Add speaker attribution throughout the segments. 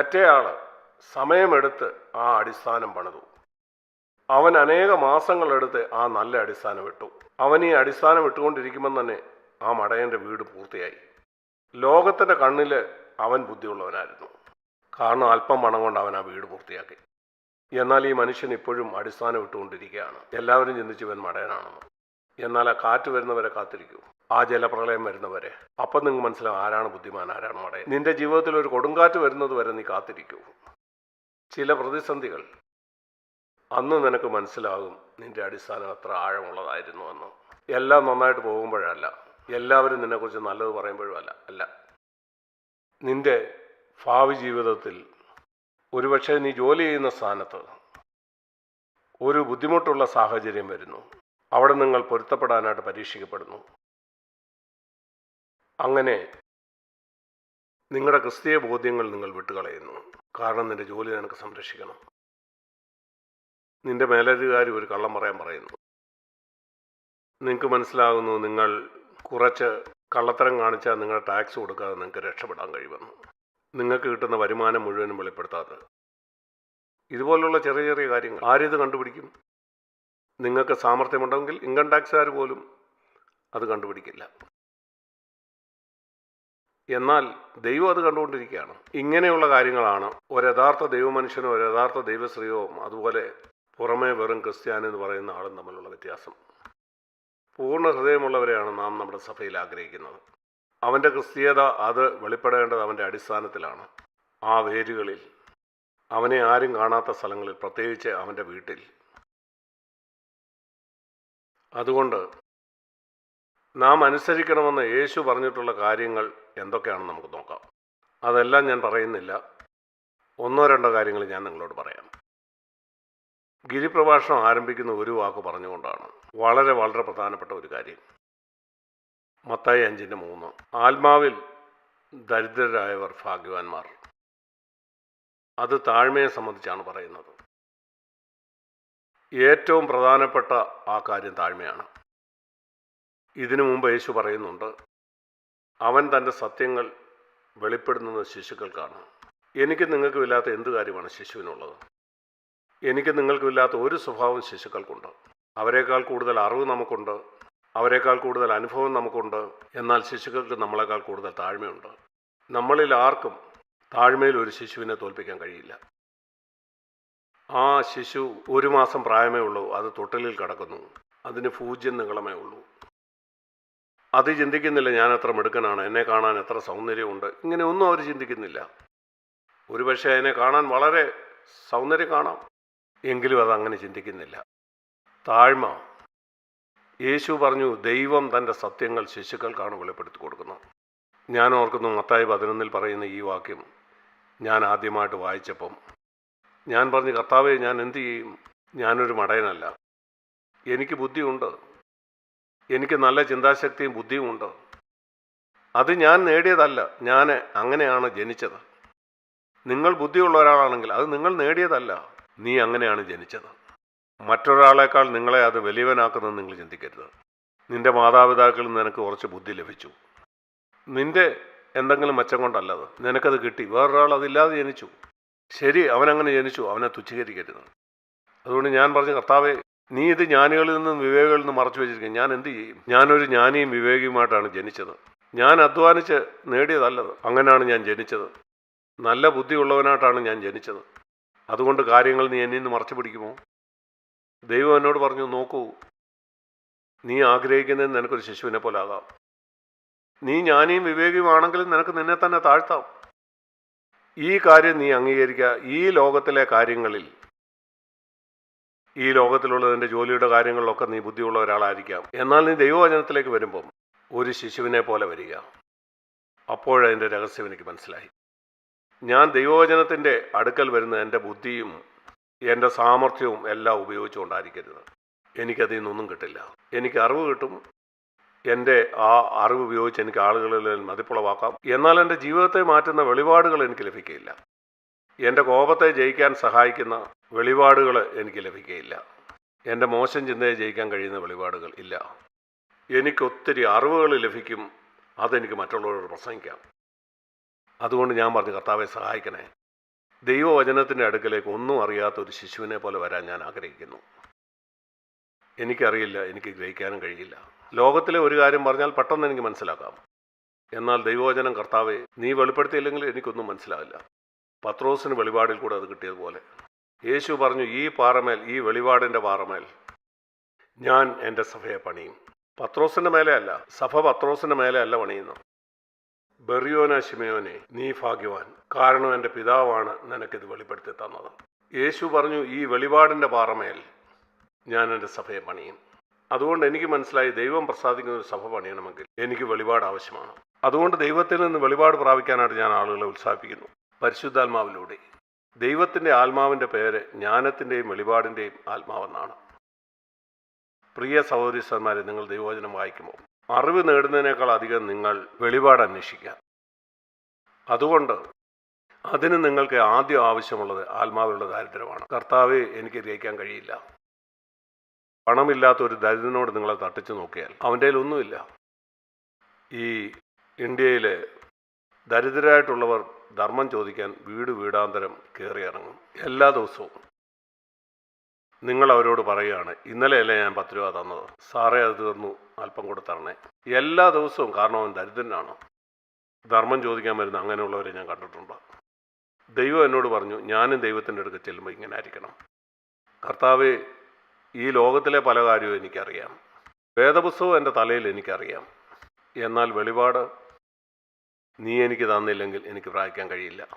Speaker 1: മറ്റേയാൾ സമയമെടുത്ത് ആ അടിസ്ഥാനം പണിതു. അവൻ അനേക മാസങ്ങളെടുത്ത് ആ നല്ല അടിസ്ഥാനം ഇട്ടു. അവൻ ഈ അടിസ്ഥാനം ഇട്ടുകൊണ്ടിരിക്കുമ്പം തന്നെ ആ മടയന്റെ വീട് പൂർത്തിയായി. ലോകത്തിന്റെ കണ്ണിൽ അവൻ ബുദ്ധിയുള്ളവനായിരുന്നു. കാരണം അല്പം പണം കൊണ്ട് അവൻ ആ വീട് പൂർത്തിയാക്കി. എന്നാൽ ഈ മനുഷ്യൻ ഇപ്പോഴും അടിസ്ഥാനം ഇട്ടുകൊണ്ടിരിക്കുകയാണ്. എല്ലാവരും ചിന്തിച്ചു ഇവൻ മടയനാണെന്ന്. എന്നാൽ ആ കാറ്റ് വരുന്നവരെ കാത്തിരിക്കൂ. ആ ജലപ്രളയം വരുന്നവരെ. അപ്പം നിങ്ങൾ മനസ്സിലാവും ആരാണ് ബുദ്ധിമാൻ ആരാണ് മടയൻ. നിന്റെ ജീവിതത്തിൽ ഒരു കൊടുങ്കാറ്റ് വരുന്നത് വരെ നീ കാത്തിരിക്കൂ. ചില പ്രതിസന്ധികൾ അന്ന് നിനക്ക് മനസ്സിലാകും നിന്റെ അടിസ്ഥാനം അത്ര ആഴമുള്ളതായിരുന്നു എന്ന്. എല്ലാം നന്നായിട്ട് പോകുമ്പോഴല്ല എല്ലാവരും നിന്നെക്കുറിച്ച് നല്ലത് പറയുമ്പോഴും അല്ല അല്ല. നിന്റെ ഭാവി ജീവിതത്തിൽ ഒരുപക്ഷെ നീ ജോലി ചെയ്യുന്ന സ്ഥാനത്ത് ഒരു ബുദ്ധിമുട്ടുള്ള സാഹചര്യം വരുന്നു. അവിടെ നിങ്ങൾ പൊരുത്തപ്പെടാനായിട്ട് പരീക്ഷിക്കപ്പെടുന്നു. അങ്ങനെ നിങ്ങളുടെ ക്രിസ്തീയ ബോധ്യങ്ങൾ നിങ്ങൾ വിട്ടുകളയുന്നു. കാരണം നിന്റെ ജോലി നിനക്ക് സംരക്ഷിക്കണം. നിന്റെ മേലധികാരി ഒരു കള്ളം പറയാൻ പറയുന്നു. നിങ്ങൾക്ക് മനസ്സിലാകുന്നു നിങ്ങൾ കുറച്ച് കള്ളത്തരം കാണിച്ചാൽ നിങ്ങളുടെ ടാക്സ് കൊടുക്കാതെ നിങ്ങൾക്ക് രക്ഷപ്പെടാൻ കഴിയുമെന്ന്. നിങ്ങൾക്ക് കിട്ടുന്ന വരുമാനം മുഴുവനും വെളിപ്പെടുത്താതെ. ഇതുപോലുള്ള ചെറിയ ചെറിയ കാര്യങ്ങൾ ആരിത് കണ്ടുപിടിക്കും? നിങ്ങൾക്ക് സാമർഥ്യമുണ്ടെങ്കിൽ ഇൻകം ടാക്സുകാർ പോലും അത് കണ്ടുപിടിക്കില്ല. എന്നാൽ ദൈവം അത് കണ്ടുകൊണ്ടിരിക്കുകയാണ്. ഇങ്ങനെയുള്ള കാര്യങ്ങളാണ് ഒരു യഥാർത്ഥ ദൈവമനുഷ്യനോ ഒരു യഥാർത്ഥ ദൈവശ്രീയോ അതുപോലെ പുറമേ വെറും ക്രിസ്ത്യാനി എന്ന് പറയുന്ന ആളും തമ്മിലുള്ള വ്യത്യാസം. പൂർണ ഹൃദയമുള്ളവരെയാണ് നാം നമ്മുടെ സഭയിൽ ആഗ്രഹിക്കുന്നത്. അവന്റെ ക്രിസ്തീയത അത് വെളിപ്പെടേണ്ടത് അവന്റെ അടിസ്ഥാനത്തിലാണ്. ആ വേരുകളിൽ അവനെ ആരും കാണാത്ത സ്ഥലങ്ങളിൽ പ്രത്യേകിച്ച് അവന്റെ വീട്ടിൽ. അതുകൊണ്ട് നാം അനുസരിക്കണമെന്ന് യേശു പറഞ്ഞിട്ടുള്ള കാര്യങ്ങൾ എന്തൊക്കെയാണെന്ന് നമുക്ക് നോക്കാം. അതെല്ലാം ഞാൻ പറയുന്നില്ല. ഒന്നോ രണ്ടോ കാര്യങ്ങൾ ഞാൻ നിങ്ങളോട് പറയാം. ഗിരിപ്രഭാഷണം ആരംഭിക്കുന്ന ഒരു വാക്ക് പറഞ്ഞുകൊണ്ടാണ്. വളരെ വളരെ പ്രധാനപ്പെട്ട ഒരു കാര്യം. മത്തായി അഞ്ചിന്റെ മൂന്ന്. ആത്മാവിൽ ദരിദ്രരായവർ ഭാഗ്യവാന്മാർ. അത് താഴ്മയെ സംബന്ധിച്ചാണ് പറയുന്നത്. ഏറ്റവും പ്രധാനപ്പെട്ട ആ കാര്യം താഴ്മയാണ്. ഇതിനു മുമ്പ് യേശു പറയുന്നുണ്ട് അവൻ തന്റെ സത്യങ്ങൾ വെളിപ്പെടുന്നത് ശിശുക്കൾക്കാണ്. എനിക്ക് നിങ്ങൾക്കും ഇല്ലാത്ത എന്ത് കാര്യമാണ് ശിശുവിനുള്ളത്? എനിക്ക് നിങ്ങൾക്കും ഇല്ലാത്ത ഒരു സ്വഭാവം ശിശുക്കൾക്കുണ്ട്. അവരെക്കാൾ കൂടുതൽ അറിവ് നമുക്കുണ്ട്. അവരെക്കാൾ കൂടുതൽ അനുഭവം നമുക്കുണ്ട്. എന്നാൽ ശിശുക്കൾക്ക് നമ്മളെക്കാൾ കൂടുതൽ താഴ്മയുണ്ട്. നമ്മളിൽ ആർക്കും താഴ്മയിൽ ഒരു ശിശുവിനെ തോൽപ്പിക്കാൻ കഴിയില്ല. ആ ശിശു ഒരു മാസം പ്രായമേ ഉള്ളൂ. അത് തൊട്ടിലിൽ കിടക്കുന്നു. അതിന് പൂജ്യം നീളമേ ഉള്ളൂ. അത് ചിന്തിക്കുന്നില്ല ഞാൻ എത്ര മിടുക്കനാണ് എന്നെ കാണാൻ എത്ര സൗന്ദര്യമുണ്ട്. ഇങ്ങനെ ഒന്നും അവർ ചിന്തിക്കുന്നില്ല. ഒരുപക്ഷെ അതിനെ കാണാൻ വളരെ സൗന്ദര്യം കാണാം. എങ്കിലും അത് അങ്ങനെ ചിന്തിക്കുന്നില്ല. താഴ്മ. യേശു പറഞ്ഞു ദൈവം തന്റെ സത്യങ്ങൾ ശിശുക്കൾക്കാണ് വെളിപ്പെടുത്തി കൊടുക്കുന്നത് ഞാൻ ഓർക്കുന്നു മത്തായി പതിനൊന്നിൽ പറയുന്ന ഈ വാക്യം ഞാൻ ആദ്യമായിട്ട് വായിച്ചപ്പം. ഞാൻ പറഞ്ഞു കർത്താവേ ഞാൻ എന്തു ചെയ്യും? ഞാനൊരു മടയനല്ല. എനിക്ക് ബുദ്ധിയുണ്ട്. എനിക്ക് നല്ല ചിന്താശക്തിയും ബുദ്ധിയും ഉണ്ടോ? അത് ഞാൻ നേടിയതല്ല. ഞാൻ അങ്ങനെയാണ് ജനിച്ചത്. നിങ്ങൾ ബുദ്ധിയുള്ള ഒരാളാണെങ്കിൽ അത് നിങ്ങൾ നേടിയതല്ല. നീ അങ്ങനെയാണ് ജനിച്ചത്. മറ്റൊരാളെക്കാൾ നിങ്ങളെ അത് വലിയവനാക്കുന്നത് നിങ്ങൾ ചിന്തിക്കരുത്. നിന്റെ മാതാപിതാക്കളിൽ നിനക്ക് കുറച്ച് ബുദ്ധി ലഭിച്ചു. നിന്റെ എന്തെങ്കിലും മെച്ചം കൊണ്ടല്ലത്. നിനക്കത് കിട്ടി. വേറൊരാൾ അതില്ലാതെ ജനിച്ചു. ശരി അവനങ്ങനെ ജനിച്ചു. അവനെ തുച്ഛീകരിക്കരുത്. അതുകൊണ്ട് ഞാൻ പറഞ്ഞു കർത്താവെ നീ ഇത് ജ്ഞാനികളിൽ നിന്നും വിവേകളിൽ നിന്നും മറച്ചു വെച്ചിരിക്കും ഞാൻ എന്ത് ചെയ്യും? ഞാനൊരു ജ്ഞാനിയും വിവേകിയുമായിട്ടാണ് ജനിച്ചത്. ഞാൻ അധ്വാനിച്ച് നേടിയതല്ലത്. അങ്ങനെയാണ് ഞാൻ ജനിച്ചത്. നല്ല ബുദ്ധിയുള്ളവനായിട്ടാണ് ഞാൻ ജനിച്ചത്. അതുകൊണ്ട് കാര്യങ്ങൾ നീ എന്നിൽ നിന്ന് മറച്ചു പിടിക്കുമോ? ദൈവം എന്നോട് പറഞ്ഞു നോക്കൂ നീ ആഗ്രഹിക്കുന്നതിന് നിനക്കൊരു ശിശുവിനെ പോലെ ആകാം. നീ ജ്ഞാനിയും വിവേകിയുമാണെങ്കിലും നിനക്ക് നിന്നെ തന്നെ താഴ്ത്താം. ഈ കാര്യം നീ അംഗീകരിക്കുക. ഈ ലോകത്തിലെ കാര്യങ്ങളിൽ ഈ ലോകത്തിലുള്ള നിന്റെ ജോലിയുടെ കാര്യങ്ങളിലൊക്കെ നീ ബുദ്ധിയുള്ള ഒരാളായിരിക്കാം. എന്നാൽ നീ ദൈവവചനത്തിലേക്ക് വരുമ്പം ഒരു ശിശുവിനെ പോലെ വരിക. അപ്പോഴതിന്റെ രഹസ്യം എനിക്ക് മനസ്സിലായി. ഞാൻ ദൈവവചനത്തിന്റെ അടുക്കൽ വരുന്ന എന്റെ ബുദ്ധിയും എന്റെ സാമർഥ്യവും എല്ലാം ഉപയോഗിച്ചുകൊണ്ടായിരിക്കരുത്. എനിക്കതിൽ നിന്നൊന്നും കിട്ടില്ല. എനിക്ക് അറിവ് കിട്ടും. എന്റെ ആ അറിവ് ഉപയോഗിച്ച് എനിക്ക് ആളുകളിൽ മതിപ്പുളവാക്കാം. എന്നാൽ എന്റെ ജീവിതത്തെ മാറ്റുന്ന വെളിപാടുകൾ എനിക്ക് ലഭിക്കുകയില്ല എന്റെ കോപത്തെ ജയിക്കാൻ സഹായിക്കുന്ന വെളിപാടുകൾ എനിക്ക് ലഭിക്കുകയില്ല എന്റെ മോശം ചിന്തയെ ജയിക്കാൻ കഴിയുന്ന വെളിപാടുകൾ ഇല്ല. എനിക്കൊത്തിരി അറിവുകൾ ലഭിക്കും. അതെനിക്ക് മറ്റുള്ളവരോട് പ്രസംഗിക്കാം. അതുകൊണ്ട് ഞാൻ പറഞ്ഞു കർത്താവെ സഹായിക്കണേ. ദൈവവചനത്തിന്റെ അടുക്കലേക്ക് ഒന്നും അറിയാത്ത ഒരു ശിശുവിനെ പോലെ വരാൻ ഞാൻ ആഗ്രഹിക്കുന്നു. എനിക്കറിയില്ല എനിക്ക് ഗ്രഹിക്കാനും കഴിയില്ല. ലോകത്തിലെ ഒരു കാര്യം പറഞ്ഞാൽ പെട്ടെന്ന് എനിക്ക് മനസ്സിലാക്കാം. എന്നാൽ ദൈവവചനം കർത്താവെ നീ വെളിപ്പെടുത്തിയില്ലെങ്കിൽ എനിക്കൊന്നും മനസ്സിലാവില്ല. പത്രോസിന് വെളിപാടിൽ കൂടെ അത് കിട്ടിയതുപോലെ. യേശു പറഞ്ഞു ഈ പാറമേൽ ഈ വെളിപാടിന്റെ പാറമേൽ ഞാൻ എന്റെ സഭയെ പണിയും. പത്രോസിന്റെ മേലെ അല്ല സഭ പത്രോസിന്റെ മേലെ അല്ല പണിയുന്നു. ബെറിയോന ശിമയോനെ നീ ഭാഗ്യവാൻ. കാരണം എന്റെ പിതാവാണ് നിനക്കിത് വെളിപ്പെടുത്തി തന്നത്. യേശു പറഞ്ഞു ഈ വെളിപാടിന്റെ പാറമേൽ ഞാൻ എന്റെ സഭയെ പണിയും. അതുകൊണ്ട് എനിക്ക് മനസ്സിലായി ദൈവം പ്രസാദിക്കുന്ന ഒരു സഭ പണിയണമെങ്കിൽ എനിക്ക് വെളിപാട് ആവശ്യമാണ്. അതുകൊണ്ട് ദൈവത്തിൽ നിന്ന് വെളിപാട് പ്രാപിക്കാനായിട്ട് ഞാൻ ആളുകളെ ഉത്സാഹിപ്പിക്കുന്നു. പരിശുദ്ധാത്മാവിലൂടെ. ദൈവത്തിന്റെ ആത്മാവിന്റെ പേര് ജ്ഞാനത്തിന്റെയും വെളിപാടിന്റെയും ആത്മാവെന്നാണ്. പ്രിയ സഹോദരിസന്മാരെ നിങ്ങൾ ദൈവവചനം വായിക്കുമ്പോൾ അറിവ് നേടുന്നതിനേക്കാൾ അധികം നിങ്ങൾ വെളിപാട് അന്വേഷിക്കുക. അതുകൊണ്ട് അതിന് നിങ്ങൾക്ക് ആദ്യം ആവശ്യമുള്ളത് ആത്മാവിലുള്ള ദാരിദ്ര്യമാണ്. കർത്താവെ എനിക്ക് ഗ്രഹിക്കാൻ കഴിയില്ല. പണമില്ലാത്ത ഒരു ദരിദ്രനോട് നിങ്ങളെ തട്ടിച്ചു നോക്കിയാൽ അവന്റെ ഒന്നുമില്ല. ഈ ഇന്ത്യയിലെ ദരിദ്രരായിട്ടുള്ളവർ ധർമ്മം ചോദിക്കാൻ വീട് വീടാന്തരം കയറി ഇറങ്ങും എല്ലാ ദിവസവും. നിങ്ങൾ അവരോട് പറയുകയാണ് ഇന്നലെയല്ലേ ഞാൻ പത്ത് രൂപ തന്നത്? സാറേ അത് തീർന്നു അല്പം കൂടെ എല്ലാ ദിവസവും കാരണം അവൻ ദരിദ്രനാണ്. ധർമ്മം ചോദിക്കാൻ വരുന്ന അങ്ങനെയുള്ളവരെ ഞാൻ കണ്ടിട്ടുണ്ട്. ദൈവം എന്നോട് പറഞ്ഞു ഞാനും ദൈവത്തിന്റെ അടുക്ക് ചെല്ലുമ്പോൾ ഇങ്ങനെ ആയിരിക്കണം. കർത്താവ് ഈ ലോകത്തിലെ പല കാര്യവും എനിക്കറിയാം. വേദപുസ്തകം എന്റെ തലയിൽ എനിക്കറിയാം. എന്നാൽ വെളിപാട് നീ എനിക്ക് തന്നില്ലെങ്കിൽ എനിക്ക് പ്രായിക്കാൻ കഴിയില്ല.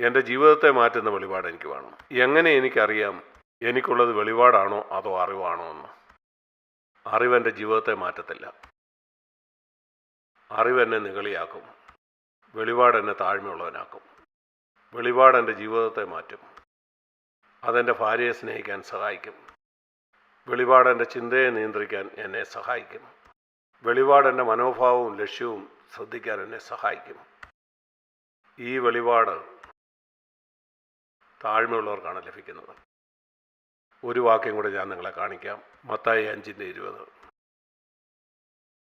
Speaker 1: എന്റെ ജീവിതത്തെ മാറ്റുന്ന വെളിപാട് എനിക്ക് വേണം. എങ്ങനെ എനിക്കറിയാം എനിക്കുള്ളത് വെളിപാടാണോ അതോ അറിവാണോ എന്ന്. അറിവ് എന്റെ ജീവിതത്തെ മാറ്റത്തില്ല. അറിവ് എന്നെ നികളിയാക്കും വെളിപാട് എന്നെ താഴ്മയുള്ളവനാക്കും. വെളിപാട് എന്റെ ജീവിതത്തെ മാറ്റും. അതെന്റെ ഭാര്യയെ സ്നേഹിക്കാൻ സഹായിക്കും. വെളിപാട് എന്റെ ചിന്തയെ നിയന്ത്രിക്കാൻ എന്നെ സഹായിക്കും. വെളിപാട് എന്റെ മനോഭാവവും ലക്ഷ്യവും ശ്രദ്ധിക്കാൻ എന്നെ സഹായിക്കും. ഈ വെളിപാട് താഴ്മയുള്ളവർക്കാണ് ലഭിക്കുന്നത്. ഒരു വാക്യം കൂടെ ഞാൻ നിങ്ങളെ കാണിക്കാം. മത്തായി അഞ്ചിന്റെ ഇരുപത്.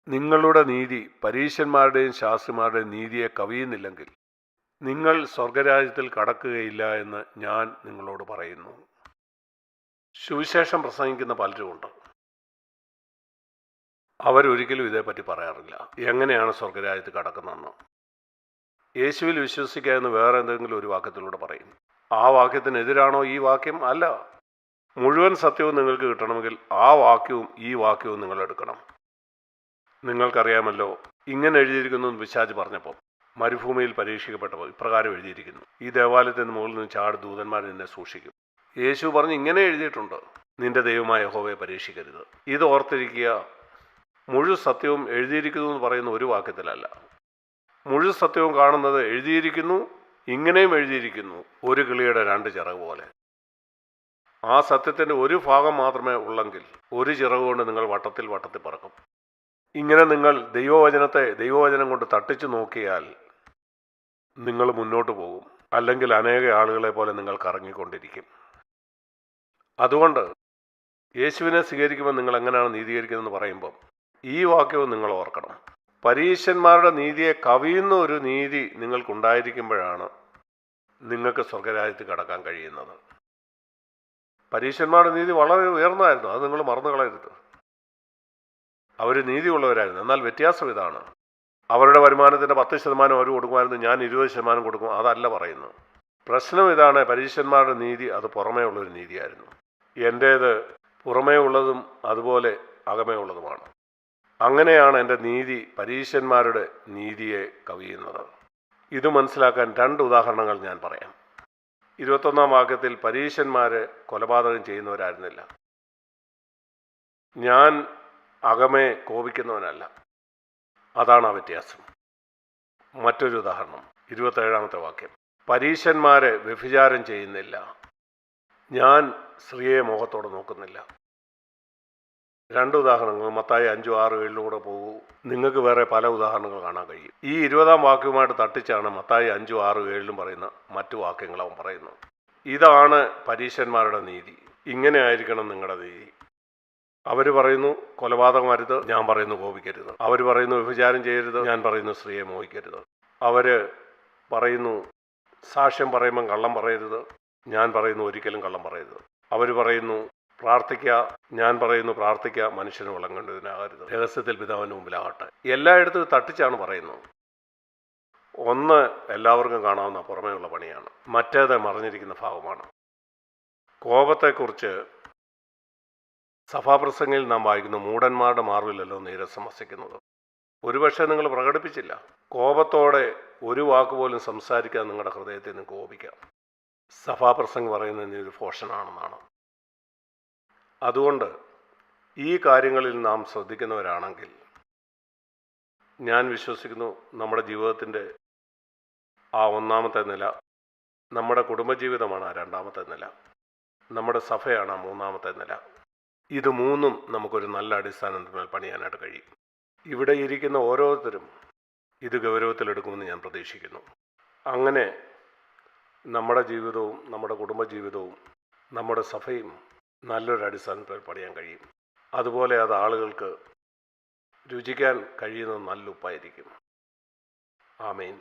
Speaker 1: നിങ്ങളുടെ നീതി പരീശന്മാരുടെയും ശാസ്ത്രിമാരുടെയും നീതിയെ കവിയുന്നില്ലെങ്കിൽ നിങ്ങൾ സ്വർഗരാജ്യത്തിൽ കടക്കുകയില്ല എന്ന് ഞാൻ നിങ്ങളോട് പറയുന്നു. സുവിശേഷം പ്രസംഗിക്കുന്ന പലരുമുണ്ട്. അവരൊരിക്കലും ഇതേപ്പറ്റി പറയാറില്ല. എങ്ങനെയാണ് സ്വർഗരാജ്യത്ത് കടക്കുന്നതെന്ന്. യേശുവിൽ വിശ്വസിക്കുക എന്ന് വേറെ എന്തെങ്കിലും ഒരു വാക്യത്തിലൂടെ പറയും. ആ വാക്യത്തിനെതിരാണോ ഈ വാക്യം? അല്ല. മുഴുവൻ സത്യവും നിങ്ങൾക്ക് കിട്ടണമെങ്കിൽ ആ വാക്യവും ഈ വാക്യവും നിങ്ങൾ എടുക്കണം. നിങ്ങൾക്കറിയാമല്ലോ ഇങ്ങനെ എഴുതിയിരിക്കുന്നു പിശാജ് പറഞ്ഞപ്പോൾ മരുഭൂമിയിൽ പരീക്ഷിക്കപ്പെട്ടപ്പോൾ ഇപ്രകാരം എഴുതിയിരിക്കുന്നു. ഈ ദേവാലയത്തിന് മുകളിൽ നിന്ന് ചാട് ദൂതന്മാർ നിന്നെ സൂക്ഷിക്കും. യേശു പറഞ്ഞ് ഇങ്ങനെ എഴുതിയിട്ടുണ്ട്. നിന്റെ ദൈവമായ ഹോവയെ പരീക്ഷിക്കരുത്. ഇത് ഓർത്തിരിക്കുക മുഴു സത്യവും എഴുതിയിരിക്കുന്നു എന്ന് പറയുന്ന ഒരു വാക്യത്തിലല്ല. മുഴു സത്യവും കാണുന്നത് എഴുതിയിരിക്കുന്നു ഇങ്ങനെയും എഴുതിയിരിക്കുന്നു ഒരു കിളിയുടെ രണ്ട് ചിറക് പോലെ. ആ സത്യത്തിന്റെ ഒരു ഭാഗം മാത്രമേ ഉള്ളെങ്കിൽ ഒരു ചിറക് കൊണ്ട് നിങ്ങൾ വട്ടത്തിൽ വട്ടത്തിൽ പറക്കും. ഇങ്ങനെ നിങ്ങൾ ദൈവവചനത്തെ ദൈവവചനം കൊണ്ട് തട്ടിച്ചു നോക്കിയാൽ നിങ്ങൾ മുന്നോട്ട് പോകും. അല്ലെങ്കിൽ അനേക ആളുകളെ പോലെ നിങ്ങൾ കറങ്ങിക്കൊണ്ടിരിക്കും. അതുകൊണ്ട് യേശുവിനെ സ്വീകരിക്കുമ്പോൾ നിങ്ങൾ എങ്ങനെയാണ് നീതീകരിക്കുന്നതെന്ന് പറയുമ്പം ഈ വാക്യവും നിങ്ങൾ ഓർക്കണം. പരീശന്മാരുടെ നീതിയെ കവിയുന്ന ഒരു നീതി നിങ്ങൾക്കുണ്ടായിരിക്കുമ്പോഴാണ് നിങ്ങൾക്ക് സ്വർഗരാജ്യത്ത് കടക്കാൻ കഴിയുന്നത്. പരീശന്മാരുടെ നീതി വളരെ ഉയർന്നതായിരുന്നു. അത് നിങ്ങൾ മറന്നു കളയരുത്. അവർ നീതിയുള്ളവരായിരുന്നു. എന്നാൽ വ്യത്യാസം ഇതാണ്. അവരുടെ വരുമാനത്തിന്റെ പത്ത് ശതമാനം അവർ കൊടുക്കുമായിരുന്നു. ഞാൻ ഇരുപത് ശതമാനം കൊടുക്കും. അതല്ല പറയുന്നു. പ്രശ്നം ഇതാണ്. പരീശന്മാരുടെ നീതി അത് പുറമേ ഉള്ളൊരു നീതിയായിരുന്നു. എന്റേത് പുറമേ ഉള്ളതും അതുപോലെ അകമേ ഉള്ളതുമാണ്. അങ്ങനെയാണ് എന്റെ നീതി പരീശന്മാരുടെ നീതിയെ കവിയുന്നത്. ഇത് മനസ്സിലാക്കാൻ രണ്ട് ഉദാഹരണങ്ങൾ ഞാൻ പറയാം. ഇരുപത്തൊന്നാം വാക്യത്തിൽ പരീശന്മാർ കൊലപാതകം ചെയ്യുന്നവരായിരുന്നില്ല. ഞാൻ അകമേ കോപിക്കുന്നവനല്ല. അതാണ് ആ വ്യത്യാസം. മറ്റൊരു ഉദാഹരണം ഇരുപത്തേഴാമത്തെ വാക്യം. പരീശന്മാരെ വ്യഭിചാരം ചെയ്യുന്നില്ല. ഞാൻ സ്ത്രീയെ മോഹത്തോടെ നോക്കുന്നില്ല. രണ്ട് ഉദാഹരണങ്ങൾ മത്തായി അഞ്ചും ആറും ഏഴിലും കൂടെ പോകൂ. നിങ്ങൾക്ക് വേറെ പല ഉദാഹരണങ്ങൾ കാണാൻ കഴിയും. ഈ ഇരുപതാം വാക്യവുമായിട്ട് തട്ടിച്ചാണ് മത്തായി അഞ്ചും ആറും ഏഴിലും പറയുന്ന മറ്റു വാക്യങ്ങൾ അവൻ പറയുന്നു ഇതാണ് പരീശന്മാരുടെ നീതി. ഇങ്ങനെ ആയിരിക്കണം നിങ്ങളുടെ നീതി. അവർ പറയുന്നു കൊലപാതകം അരുത് ഞാൻ പറയുന്നു കോപിക്കരുത്. അവർ പറയുന്നു വ്യഭിചാരം ചെയ്യരുത് ഞാൻ പറയുന്നു സ്ത്രീയെ മോഹിക്കരുത്. അവർ പറയുന്നു സാക്ഷ്യം പറയുമ്പം കള്ളം പറയരുത് ഞാൻ പറയുന്നു ഒരിക്കലും കള്ളം പറയരുത്. അവർ പറയുന്നു പ്രാർത്ഥിക്കുക ഞാൻ പറയുന്നു പ്രാർത്ഥിക്കുക മനുഷ്യന് വിളങ്ങേണ്ടതിനാകരുത് രഹസ്യത്തിൽ പിതാവിന്റെ മുമ്പിലാകട്ടെ. എല്ലായിടത്തും തട്ടിച്ചാണ് പറയുന്നത്. ഒന്ന് എല്ലാവർക്കും കാണാവുന്ന പുറമേയുള്ള പണിയാണ്. മറ്റേത് മറിഞ്ഞിരിക്കുന്ന ഭാഗമാണ് കോപത്തെക്കുറിച്ച് സഭാപ്രസംഗയിൽ നാം വായിക്കുന്ന മൂടന്മാരുടെ മാർവിലല്ലോ നീരസം വസിക്കുന്നത് ഒരുപക്ഷെ നിങ്ങൾ പ്രകടിപ്പിച്ചില്ല. കോപത്തോടെ ഒരു വാക്കുപോലും സംസാരിക്കാൻ നിങ്ങളുടെ ഹൃദയത്തിൽ നിന്ന് കോപിക്കാം. സഭാപ്രസംഗം പറയുന്നത് ഒരു ഫോഷനാണെന്നാണ് അതുകൊണ്ട് ഈ കാര്യങ്ങളിൽ നാം ശ്രദ്ധിക്കുന്നവരാണെങ്കിൽ ഞാൻ വിശ്വസിക്കുന്നു നമ്മുടെ ജീവിതത്തിന്റെ ആ ഒന്നാമത്തെ നില നമ്മുടെ കുടുംബജീവിതമാണ് ആ രണ്ടാമത്തെ നില നമ്മുടെ സഭയാണ് ആ മൂന്നാമത്തെ നില. ഇത് മൂന്നും നമുക്കൊരു നല്ല അടിസ്ഥാനത്തിന്മേൽ പണിയാനായിട്ട് കഴിയും. ഇവിടെ ഇരിക്കുന്ന ഓരോരുത്തരും ഇത് ഗൗരവത്തിലെടുക്കുമെന്ന് ഞാൻ പ്രതീക്ഷിക്കുന്നു. അങ്ങനെ നമ്മുടെ ജീവിതവും നമ്മുടെ കുടുംബജീവിതവും നമ്മുടെ സഭയും നല്ലൊരു അടിസ്ഥാനത്തിൽ പണിയാൻ കഴിയും. അതുപോലെ അത് ആളുകൾക്ക് രുചിക്കാൻ കഴിയുന്നത് നല്ല ഉപ്പായിരിക്കും. ആമീൻ.